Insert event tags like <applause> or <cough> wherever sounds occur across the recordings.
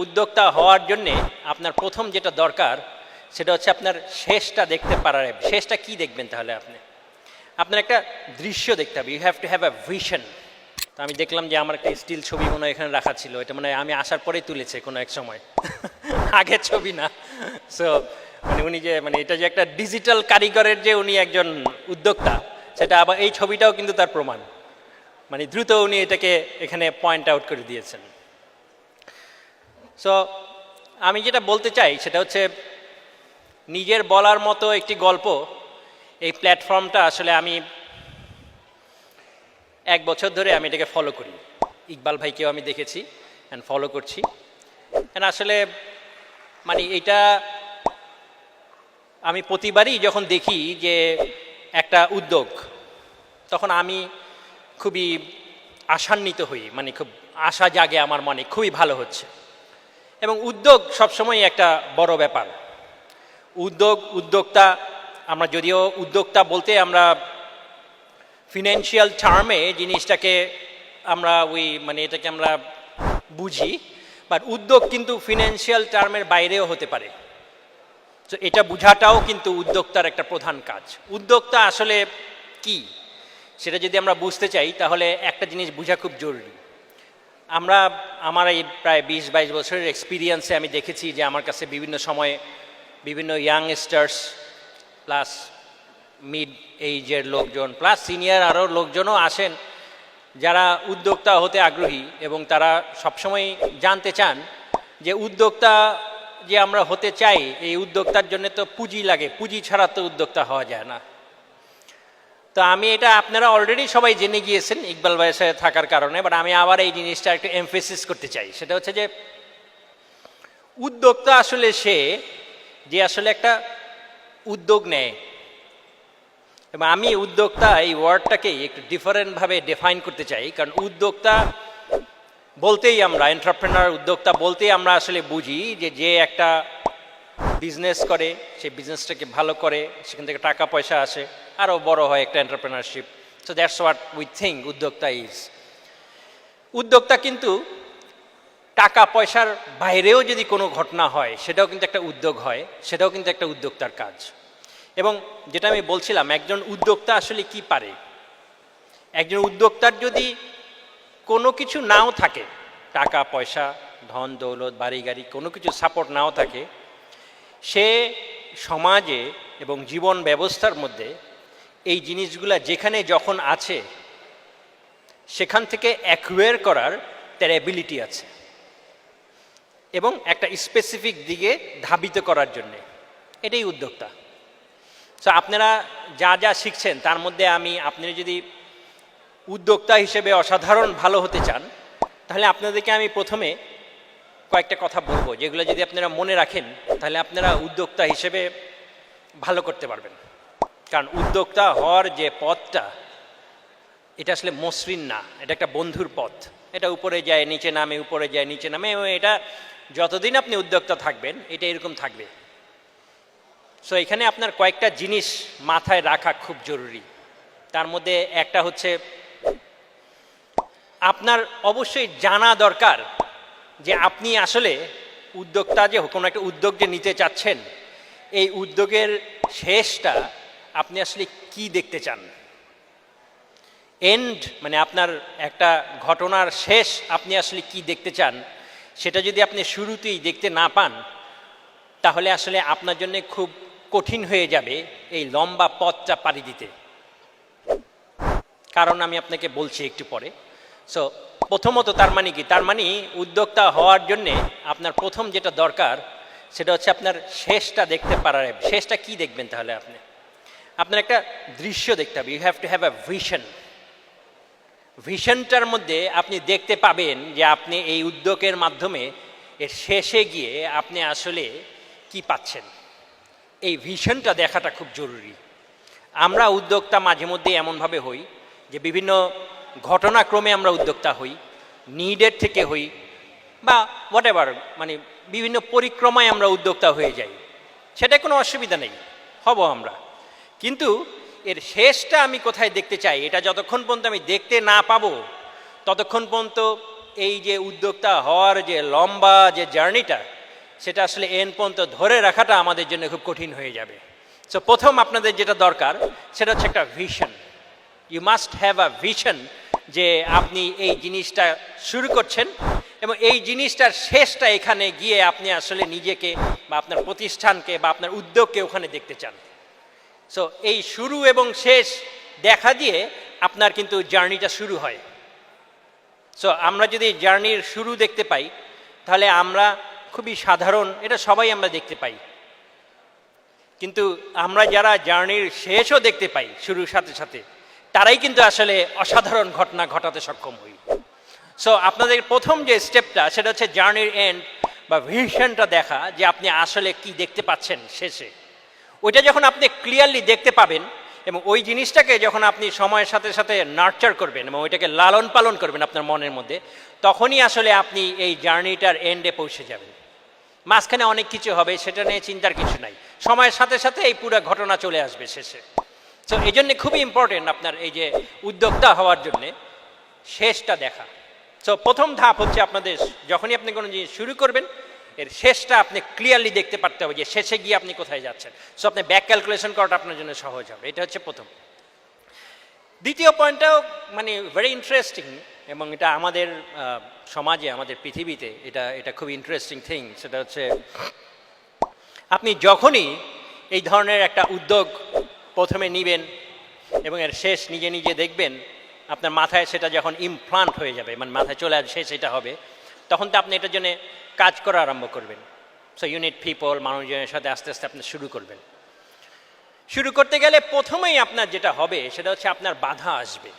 উদ্যোক্তা হওয়ার জন্যে আপনার প্রথম যেটা দরকার, সেটা হচ্ছে আপনার শেষটা দেখতে পারার, শেষটা কি দেখবেন তাহলে আপনি? আপনার একটা দৃশ্য দেখতে হবে। You have to have a vision তো আমি দেখলাম যে আমার একটা স্টিল ছবি মনে এখানে রাখা ছিল। এটা মানে আমি আসার পরেই তুলেছে কোনো এক সময়। <laughs> আগের ছবি না। সো মানে উনি যে মানে এটা যে একটা ডিজিটাল কারিগরের যে উনি একজন উদ্যোক্তা, সেটা আবার এই ছবিটাও কিন্তু তার প্রমাণ। মানে দ্রুত উনি এটাকে এখানে পয়েন্ট আউট করে দিয়েছেন। সো আমি যেটা বলতে চাই সেটা হচ্ছে নিজের বলার মতো একটি গল্প এই প্ল্যাটফর্মটা আসলে আমি এক বছর ধরে আমি এটাকে ফলো করি। ইকবাল ভাইকেও আমি দেখেছি অ্যান্ড ফলো করছি। অ্যান্ড আসলে মানে এটা আমি প্রতিবারই যখন দেখি যে একটা উদ্যোগ, তখন আমি খুবই আশান্বিত হই মানে খুব আশা জাগে আমার মনে, খুবই ভালো হচ্ছে। এবং উদ্যোগ সবসময় একটা বড় ব্যাপার। উদ্যোগ, উদ্যোক্তা, আমরা যদিও উদ্যোক্তা বলতে আমরা ফিনান্সিয়াল টার্মে জিনিসটাকে আমরা ওই মানে এটাকে আমরা বুঝি বাট উদ্যোগ কিন্তু ফিনান্সিয়াল টার্মের বাইরেও হতে পারে। তো এটা বোঝাটাও কিন্তু উদ্যোক্তার একটা প্রধান কাজ। উদ্যোক্তা আসলে কি? সেটা যদি আমরা বুঝতে চাই, তাহলে একটা জিনিস বোঝা খুব জরুরি। আমরা, আমার এই প্রায় বিশ, বাইশ বছরের এক্সপিরিয়েন্সে আমি দেখেছি যে আমার কাছে বিভিন্ন সময়ে বিভিন্ন ইয়াংস্টার্স প্লাস মিড এইজের লোকজন প্লাস সিনিয়র আরও লোকজনও আসেন যারা উদ্যোক্তা হতে আগ্রহী এবং তারা সবসময় জানতে চান যে উদ্যোক্তা যে আমরা হতে চাই, এই উদ্যোক্তার জন্য তো পুঁজি লাগে। পুঁজি ছাড়া তো উদ্যোক্তা হওয়া যায় না। তো আমি এটা আপনারা অলরেডি সবাই জেনে গিয়েছেন ইকবাল ভাইয়ের সাথে থাকার কারণে বাট আমি আবার এই জিনিসটা একটু এমফেসিস করতে চাই। সেটা হচ্ছে যে, উদ্যোক্তা আসলে সে যে আসলে একটা উদ্যোগ নেয়। এবং আমি উদ্যোক্তা এই ওয়ার্ডটাকেই একটু ডিফারেন্টভাবে ডিফাইন করতে চাই, কারণ উদ্যোক্তা বলতেই আমরা এন্টারপ্রেনার উদ্যোক্তা বলতেই আমরা আসলে বুঝি যে যে একটা বিজনেস করে সেই বিজনেসটাকে ভালো করে, সেখান থেকে টাকা পয়সা আসে আরও বড় হয় একটা entrepreneurship so that's what we think উদ্যোক্তা ইজ উদ্যোক্তা কিন্তু টাকা পয়সার বাইরেও যদি কোনো ঘটনা হয়, সেটাও কিন্তু একটা উদ্যোগ হয়, সেটাও কিন্তু একটা উদ্যোক্তার কাজ। এবং যেটা আমি বলছিলাম, একজন উদ্যোক্তা আসলে কি পারে? একজন উদ্যোক্তার যদি কোনো কিছু নাও থাকে, টাকা, পয়সা, ধন, দৌলত বাড়ি গাড়ি কোনো কিছু সাপোর্ট নাও থাকে সে সমাজে এবং জীবন ব্যবস্থার মধ্যে এই জিনিসগুলা যেখানে যখন আছে, সেখান থেকে অ্যাকুয়ার করার তার অ্যাবিলিটি আছে এবং একটা স্পেসিফিক দিকে ধাবিত করার জন্যে। এটাই উদ্যোক্তা। সো আপনারা যা যা শিখছেন, তার মধ্যে আমি, আপনি যদি উদ্যোক্তা হিসেবে অসাধারণ ভালো হতে চান, তাহলে আপনাদেরকে আমি প্রথমে কয়েকটা কথা বলব, যেগুলো যদি আপনারা মনে রাখেন, তাহলে আপনারা উদ্যোক্তা হিসেবে ভালো করতে পারবেন। কারণ উদ্যোক্তা হওয়ার যে পথটা, এটা আসলে মসৃণ না, এটা একটা বন্ধুর পথ। এটা উপরে যায়, নিচে নামে, উপরে যায়, নিচে নামে, এবং এটা যতদিন আপনি উদ্যোক্তা থাকবেন, এটা এরকম থাকবে। সো এখানে আপনার কয়েকটা জিনিস মাথায় রাখা খুব জরুরি। তার মধ্যে একটা হচ্ছে, আপনার অবশ্যই জানা দরকার যে আপনি আসলে উদ্যোক্তা যে কোনো একটা উদ্যোগ যে নিতে চাচ্ছেন, এই উদ্যোগের শেষটা আপনি আসলে কি দেখতে চান? এন্ড মানে আপনার একটা ঘটনার শেষ আপনি আসলে কি দেখতে চান? সেটা যদি আপনি শুরুতেই দেখতে না পান, তাহলে আসলে আপনার জন্য খুব কঠিন হয়ে যাবে এই লম্বা পথটা পাড়ি দিতে। কারণ আমি আপনাকে বলছি একটু পরে। সো প্রথমত তার মানে কি? তার মানে উদ্যোক্তা হওয়ার জন্যে আপনার প্রথম যেটা দরকার, সেটা হচ্ছে আপনার শেষটা দেখতে পারার, শেষটা কি দেখবেন তাহলে আপনি? আপনার একটা দৃশ্য দেখতে হবে। You have to have a vision ভিশনটার মধ্যে আপনি দেখতে পাবেন যে আপনি এই উদ্যোগের মাধ্যমে এর শেষে গিয়ে আপনি আসলে কি পাচ্ছেন। এই ভিশনটা দেখাটা খুব জরুরি। আমরা উদ্যোক্তা মাঝে মধ্যে এমনভাবে হই যে বিভিন্ন ঘটনাক্রমে আমরা উদ্যোক্তা হই নিডের থেকে হই, বা হোয়াট মানে বিভিন্ন পরিক্রমায় আমরা উদ্যোক্তা হয়ে যাই। সেটা কোনো অসুবিধা নেই, হব আমরা। কিন্তু এর শেষটা আমি কোথায় দেখতে চাই, এটা যতক্ষণ পর্যন্ত আমি দেখতে না পাবো, ততক্ষণ পর্যন্ত এই যে উদ্যোক্তা হওয়ার যে লম্বা যে জার্নিটা, সেটা আসলে এন পর্যন্ত ধরে রাখাটা আমাদের জন্য খুব কঠিন হয়ে যাবে। সো প্রথম আপনাদের যেটা দরকার, সেটা হচ্ছে একটা vision you must have a vision যে আপনি এই জিনিসটা শুরু করছেন এবং এই জিনিসটার শেষটা এখানে গিয়ে আপনি আসলে নিজেকে বা আপনার প্রতিষ্ঠানকে বা আপনার উদ্যোগকে ওখানে দেখতে চান। সো এই শুরু এবং শেষ দেখা দিয়ে আপনার কিন্তু জার্নিটা শুরু হয়। সো আমরা যদি জার্নির শুরু দেখতে পাই, তাহলে আমরা খুবই সাধারণ, এটা সবাই আমরা দেখতে পাই। কিন্তু আমরা যারা জার্নির শেষও দেখতে পাই, শুরুর সাথে সাথে তারাই কিন্তু আসলে অসাধারণ ঘটনা ঘটাতে সক্ষম হই। সো আপনাদের প্রথম যে স্টেপটা সেটা হচ্ছে জার্নির এন্ড বা ভিশনটা দেখা, যে আপনি আসলে কি দেখতে পাচ্ছেন শেষে। ওইটা যখন আপনি ক্লিয়ারলি দেখতে পাবেন, এবং ওই জিনিসটাকে যখন আপনি সময়ের সাথে সাথে নার্চার করবেন, এবং ওইটাকে লালন পালন করবেন আপনার মনের মধ্যে, তখনই আসলে আপনি এই জার্নিটার এন্ডে পৌঁছে যাবেন। মাঝখানে অনেক কিছু হবে, সেটা নিয়ে চিন্তার কিছু নাই। সময়ের সাথে সাথে এই পুরো ঘটনা চলে আসবে শেষে। তো এই জন্যে খুবই ইম্পর্টেন্ট আপনার এই যে উদ্যোক্তা হওয়ার জন্যে শেষটা দেখা। সো প্রথম ধাপ হচ্ছে আপনাদের যখনই আপনি কোনো জিনিস শুরু করবেন, এর শেষটা আপনি ক্লিয়ারলি দেখতে পারতে হবে যে শেষে গিয়ে আপনি কোথায় যাচ্ছেন। সো আপনি ব্যাক ক্যালকুলেশন করাটা আপনার জন্য সহজ হবে। এটা হচ্ছে প্রথম। দ্বিতীয় পয়েন্টটাও মানে ভেরি ইন্টারেস্টিং এবং এটা আমাদের সমাজে, আমাদের পৃথিবীতে এটা এটা খুব ইন্টারেস্টিং থিং সেটা হচ্ছে আপনি যখনই এই ধরনের একটা উদ্যোগ প্রথমে নিবেন এবং এর শেষ নিজে নিজে দেখবেন আপনার মাথায় সেটা যখন ইমপ্লান্ট হয়ে যাবে মানে মাথায় চলে আসবে শেষ এটা হবে, তখন তো আপনি এটার জন্য কাজ করা আরম্ভ করবেন। সো ইউনিট পিপল মানুষজনের সাথে আস্তে আস্তে আপনি শুরু করবেন। শুরু করতে গেলে প্রথমেই আপনার যেটা হবে সেটা হচ্ছে আপনার বাধা আসবে।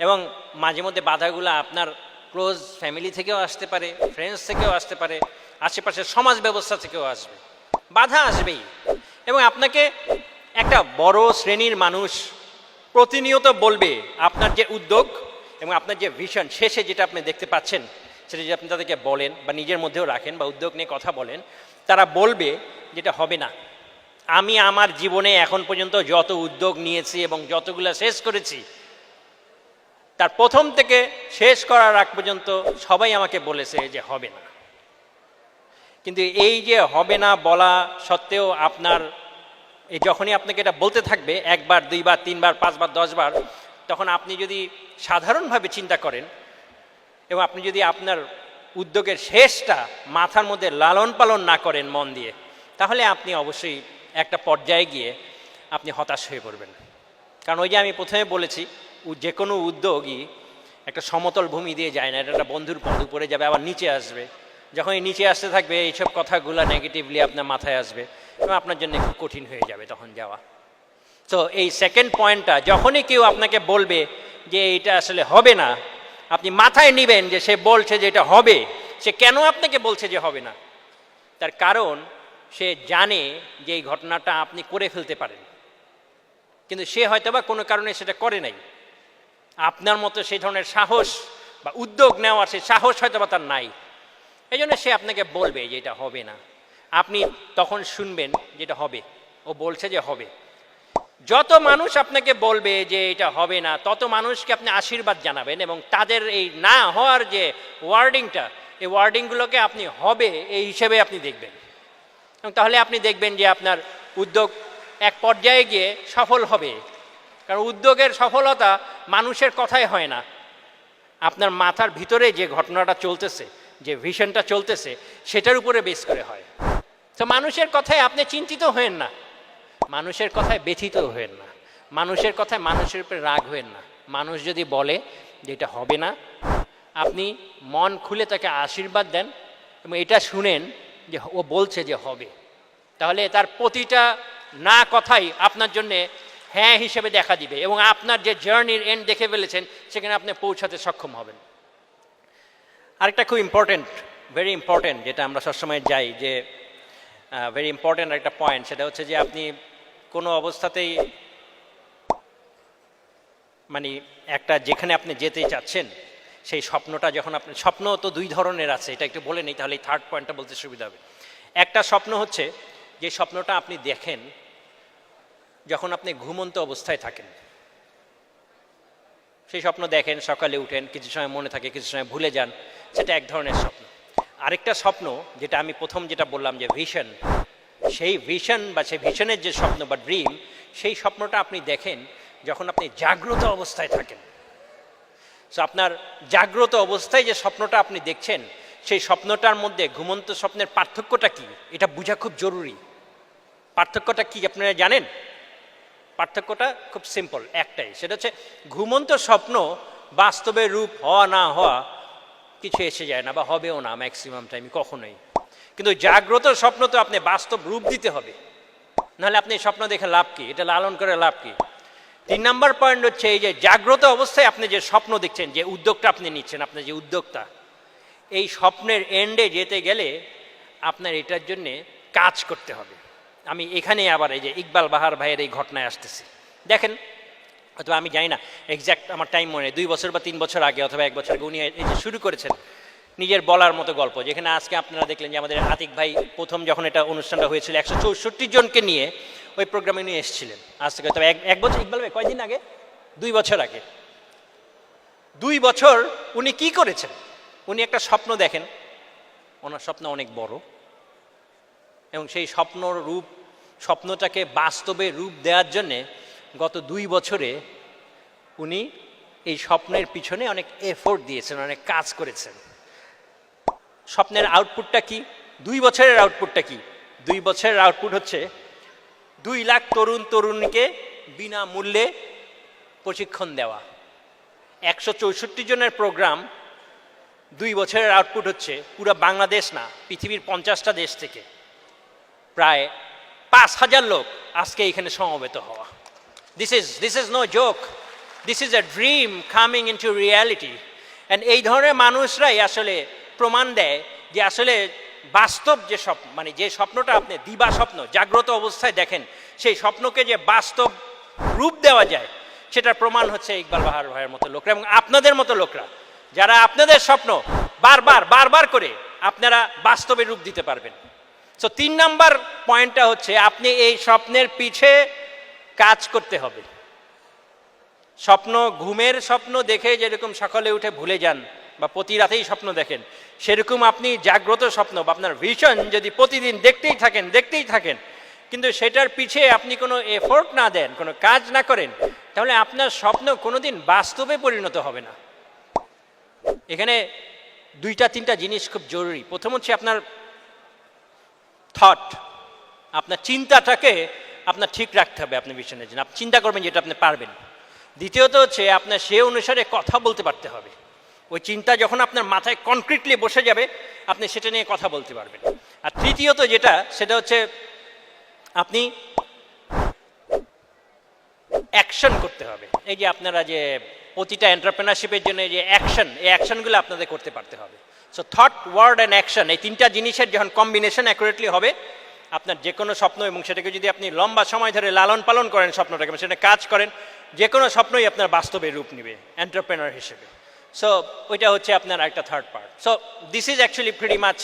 এবং মাঝে মধ্যে বাধাগুলো আপনার ক্লোজ ফ্যামিলি থেকেও আসতে পারে ফ্রেন্ডস থেকেও আসতে পারে, আশেপাশের সমাজ ব্যবস্থা থেকেও আসবে। বাধা আসবেই। এবং আপনাকে একটা বড় শ্রেণির মানুষ প্রতিনিয়ত বলবে আপনার যে উদ্যোগ এবং আপনার যে ভিশন শেষে যেটা আপনি দেখতে পাচ্ছেন, সেটা যদি আপনি তাদেরকে বলেন বা নিজের মধ্যেও রাখেন বা উদ্যোগ নিয়ে কথা বলেন, তারা বলবে যেটা হবে না। আমি আমার জীবনে এখন পর্যন্ত যত উদ্যোগ নিয়েছি এবং যতগুলো শেষ করেছি, তার প্রথম থেকে শেষ করার আগ পর্যন্ত সবাই আমাকে বলেছে যে হবে না। কিন্তু এই যে হবে না বলা সত্ত্বেও আপনার এই যখনই আপনাকে এটা বলতে থাকবে, একবার, দুইবার, তিনবার, পাঁচবার, দশবার, তখন আপনি যদি সাধারণভাবে চিন্তা করেন এবং আপনি যদি আপনার উদ্যোগের শেষটা মাথার মধ্যে লালন পালন না করেন মন দিয়ে, তাহলে আপনি অবশ্যই একটা পর্যায়ে গিয়ে আপনি হতাশ হয়ে পড়বেন। কারণ ওই যে আমি প্রথমে বলেছি যে কোনো উদ্যোগই একটা সমতল ভূমি দিয়ে যায় না, এটা একটা বন্ধুর পথ, উপরে যাবে, আবার নিচে আসবে। যখন এই নিচে আসতে থাকবে, এইসব কথাগুলো নেগেটিভলি আপনার মাথায় আসবে। এবং আপনার জন্য খুব কঠিন হয়ে যাবে তখন যাওয়া। তো এই সেকেন্ড পয়েন্টটা যখনই কেউ আপনাকে বলবে যে এটা আসলে হবে না, আপনি মাথায় নেবেন যে সে বলছে যে এটা হবে, সে কেন আপনাকে বলছে যে হবে না? তার কারণ, সে জানে যে এই ঘটনাটা আপনি করে ফেলতে পারেন। কিন্তু সে হয়তো বা কোনো কারণে সেটা করে নাই। আপনার মতো সেই ধরনের সাহস বা উদ্যোগ নেওয়ার সেই সাহস হয়তো বা তার নাই। এই জন্য সে আপনাকে বলবে যে এটা হবে না। আপনি তখন শুনবেন যেটা হবে। ও বলছে যে হবে। যত মানুষ আপনাকে বলবে যে এটা হবে না, তত মানুষকে আপনি আশীর্বাদ জানাবেন এবং তাদের এই না হওয়ার যে ওয়ার্ডিংটা, এই ওয়ার্ডিংগুলোকে আপনি হবে এই হিসেবে আপনি দেখবেন। এবং তাহলে আপনি দেখবেন যে আপনার উদ্যোগ এক পর্যায়ে গিয়ে সফল হবে। কারণ উদ্যোগের সফলতা মানুষের কথাই হয় না। আপনার মাথার ভিতরে যে ঘটনাটা চলতেছে, যে ভিশনটা চলতেছে, সেটার উপরে বেস করে হয়। তো মানুষের কথায় আপনি চিন্তিত হয়েন না। মানুষের কথায় ব্যথিত হয়েন না। মানুষের কথায় মানুষের উপরে রাগ হয়েন না। মানুষ যদি বলে যে এটা হবে না, আপনি মন খুলে তাকে আশীর্বাদ দেন এবং এটা শুনেন যে ও বলছে যে হবে। তাহলে তার প্রতিটা না কথাই আপনার জন্যে হ্যাঁ হিসেবে দেখা দিবে এবং আপনার যে জার্নির এন্ড দেখে ফেলেছেন, সেখানে আপনি পৌঁছাতে সক্ষম হবেন। আরেকটা খুব ইম্পর্টেন্ট ভেরি ইম্পর্টেন্ট যেটা আমরা সবসময় যাই যে ভেরি ইম্পর্টেন্ট একটা পয়েন্ট সেটা হচ্ছে যে আপনি কোনো অবস্থাতেই মানে একটা যেখানে আপনি যেতে চাচ্ছেন, সেই স্বপ্নটা যখন আপনি, স্বপ্ন তো দুই ধরনের আছে, এটা একটু বলে নেই, তাহলে এই থার্ড পয়েন্টটা বলতে সুবিধা হবে। একটা স্বপ্ন হচ্ছে যে স্বপ্নটা আপনি দেখেন, যখন আপনি ঘুমন্ত অবস্থায় থাকেন। সেই স্বপ্ন দেখেন, সকালে উঠেন, কিছু সময় মনে থাকে, কিছু সময় ভুলে যান, সেটা এক ধরনের স্বপ্ন। আরেকটা স্বপ্ন, যেটা আমি প্রথম যেটা বললাম যে ভিশন সেই ভিশন বা সেই ভিশনের যে স্বপ্ন বা ড্রিম সেই স্বপ্নটা আপনি দেখেন যখন আপনি জাগ্রত অবস্থায় থাকেন। সো আপনার জাগ্রত অবস্থায় যে স্বপ্নটা আপনি দেখছেন, সেই স্বপ্নটার মধ্যে ঘুমন্ত স্বপ্নের পার্থক্যটা কি? এটা বোঝা খুব জরুরি। পার্থক্যটা কি আপনারা জানেন? পার্থক্যটা খুব সিম্পল একটাই। সেটা হচ্ছে ঘুমন্ত স্বপ্ন বাস্তবে রূপ হওয়া না হওয়া কিছু এসে যায় না বা হবেও না ম্যাক্সিমাম টাইম কখনোই। কিন্তু জাগ্রত স্বপ্ন তো আপনি বাস্তব রূপ দিতে হবে। নাহলে আপনি স্বপ্ন দেখে লাভ কি? এটা লালন করে লাভ কি? তিন নাম্বার পয়েন্ট হচ্ছে এই যে জাগ্রত অবস্থায় আপনি যে স্বপ্ন দেখছেন, যে উদ্যোগটা আপনি নিচ্ছেন, আপনার যে উদ্যোগটা, এই স্বপ্নের এন্ডে যেতে গেলে আপনার এটার জন্যে কাজ করতে হবে। আমি এখানে আবার এই যে ইকবাল বাহার ভাইয়ের এই ঘটনায় আসতেছি। দেখেন অথবা আমি জানি না এক্স্যাক্ট আমার টাইম মনে দুই বছর বা তিন বছর আগে অথবা এক বছর আগে উনি এই যে শুরু করেছেন নিজের বলার মতো গল্প, যেখানে আজকে আপনারা দেখলেন যে আমাদের আতিক ভাই প্রথম যখন এটা অনুষ্ঠানটা হয়েছিল একশো চৌষট্টি জনকে নিয়ে ওই প্রোগ্রামে নিয়ে এসেছিলেন। আজ থেকে তবে এক বছর, ইকবাল ভাই, কয়দিন আগে? দুই বছর আগে। দুই বছর উনি কি করেছেন? উনি একটা স্বপ্ন দেখেন। ওনার স্বপ্ন অনেক বড়। এবং সেই স্বপ্নর রূপ, স্বপ্নটাকে বাস্তবে রূপ দেওয়ার জন্যে গত দুই বছরে উনি এই স্বপ্নের পিছনে অনেক এফোর্ট দিয়েছেন, অনেক কাজ করেছেন। স্বপ্নের আউটপুটটা কি? দুই বছরের আউটপুটটা কি? দুই বছরের আউটপুট হচ্ছে দুই লাখ তরুণ তরুণীকে বিনামূল্যে প্রশিক্ষণ দেওয়া। একশো চৌষট্টি জনের প্রোগ্রাম দুই বছরের আউটপুট হচ্ছে পুরো বাংলাদেশ না, পৃথিবীর পঞ্চাশটা দেশ থেকে। প্রায় পাঁচ হাজার লোক আজকে এখানে সমবেত হওয়া। This is this is no joke this is a dream coming into reality and এই ধরনের মানুষরাই আসলে প্রমাণ দেয় যে আসলে বাস্তব যে স্বপ্ন মানে যে স্বপ্নটা আপনি দিবা স্বপ্ন, জাগ্রত অবস্থায় দেখেন, সেই স্বপ্নকে যে বাস্তব রূপ দেওয়া যায়, সেটার প্রমাণ হচ্ছে ইকবাল বাহার ভাইয়ের মতো লোকরা এবং আপনাদের মতো লোকরা। যারা আপনাদের স্বপ্ন বারবার বারবার করে আপনারা বাস্তবে রূপ দিতে পারবেন। সো তিন নাম্বার পয়েন্টটা হচ্ছে আপনি এই স্বপ্নের পিছে কাজ করতে হবে। স্বপ্ন, ঘুমের স্বপ্ন দেখে যেরকম সকালে উঠে ভুলে যান বা প্রতি রাতেই স্বপ্ন দেখেন, সেরকম আপনি জাগ্রত স্বপ্ন বা আপনার ভিশন যদি প্রতিদিন দেখতেই থাকেন দেখতেই থাকেন, কিন্তু সেটার পিছে আপনি কোনো এফোর্ট না দেন, কোনো কাজ না করেন, তাহলে আপনার স্বপ্ন কোনোদিন বাস্তবে পরিণত হবে না। এখানে দুইটা, তিনটা জিনিস খুব জরুরি। প্রথম হচ্ছে আপনার থট আপনার চিন্তাটাকে আপনার ঠিক রাখতে হবে আপনি বিষয়ের জন্য আপনি চিন্তা করবেন যেটা আপনি পারবেন। দ্বিতীয়ত হচ্ছে আপনার সে অনুসারে কথা বলতে পারতে হবে। ওই চিন্তা যখন আপনার মাথায় কনক্রিটলি বসে যাবে, আপনি সেটা নিয়ে কথা বলতে পারবেন। আর তৃতীয়ত যেটা, সেটা হচ্ছে আপনি অ্যাকশন করতে হবে। এই যে আপনারা যে প্রতিটা এন্টারপ্রেনারশিপের জন্য যে অ্যাকশন এই অ্যাকশনগুলো আপনাদের করতে পারতে হবে। So thought word and action এই তিনটা জিনিসের যখন কম্বিনেশন অ্যাকুরেটলি হবে আপনার যে কোনো স্বপ্ন এবং সেটাকে যদি আপনি লম্বা সময় ধরে লালন পালন করেন স্বপ্নটাকে, এবং সেটা কাজ করেন যে কোনো স্বপ্নই আপনার বাস্তবে রূপ নেবে এন্টারপ্রেনার হিসেবে। সো ওইটা হচ্ছে আপনার একটা third part so this is actually pretty much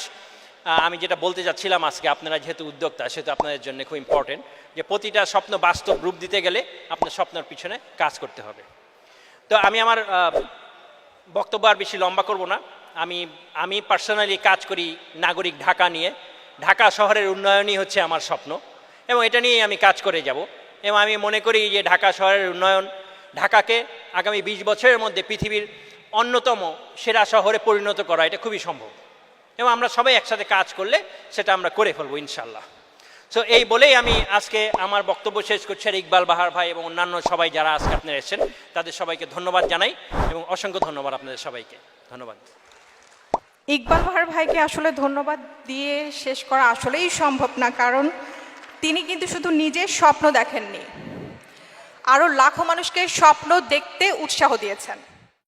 আমি যেটা বলতে যাচ্ছিলাম আজকে, আপনারা যেহেতু উদ্যোক্তা, সেহেতু আপনাদের জন্য খুব ইম্পর্টেন্ট যে প্রতিটা স্বপ্ন বাস্তব রূপ দিতে গেলে আপনার স্বপ্নের পিছনে কাজ করতে হবে। তো আমি আমার বক্তব্য আর বেশি লম্বা করব না। আমি আমি পার্সোনালি কাজ করি নাগরিক ঢাকা নিয়ে। ঢাকা শহরের উন্নয়নই হচ্ছে আমার স্বপ্ন এবং এটা নিয়েই আমি কাজ করে যাব এবং আমি মনে করি যে ঢাকা শহরের উন্নয়ন ঢাকাকে আগামী বিশ বছরের মধ্যে পৃথিবীর অন্যতম সেরা শহরে পরিণত করা, এটা খুবই সম্ভব। এবং আমরা সবাই একসাথে কাজ করলে সেটা আমরা করে ফেলব ইনশাল্লাহ সো এই বলেই আমি আজকে আমার বক্তব্য শেষ করছি আর ইকবাল বাহার ভাই এবং অন্যান্য সবাই যারা আজকে আপনারা এসেছেন, তাদের সবাইকে ধন্যবাদ জানাই এবং অসংখ্য ধন্যবাদ আপনাদের সবাইকে। ধন্যবাদ। ইকবাল ভার ভাইকে আসলে ধন্যবাদ দিয়ে শেষ করা আসলেই সম্ভব না, কারণ তিনি কিন্তু শুধু নিজের স্বপ্ন দেখেননি আরও লাখো মানুষকে স্বপ্ন দেখতে উৎসাহ দিয়েছেন।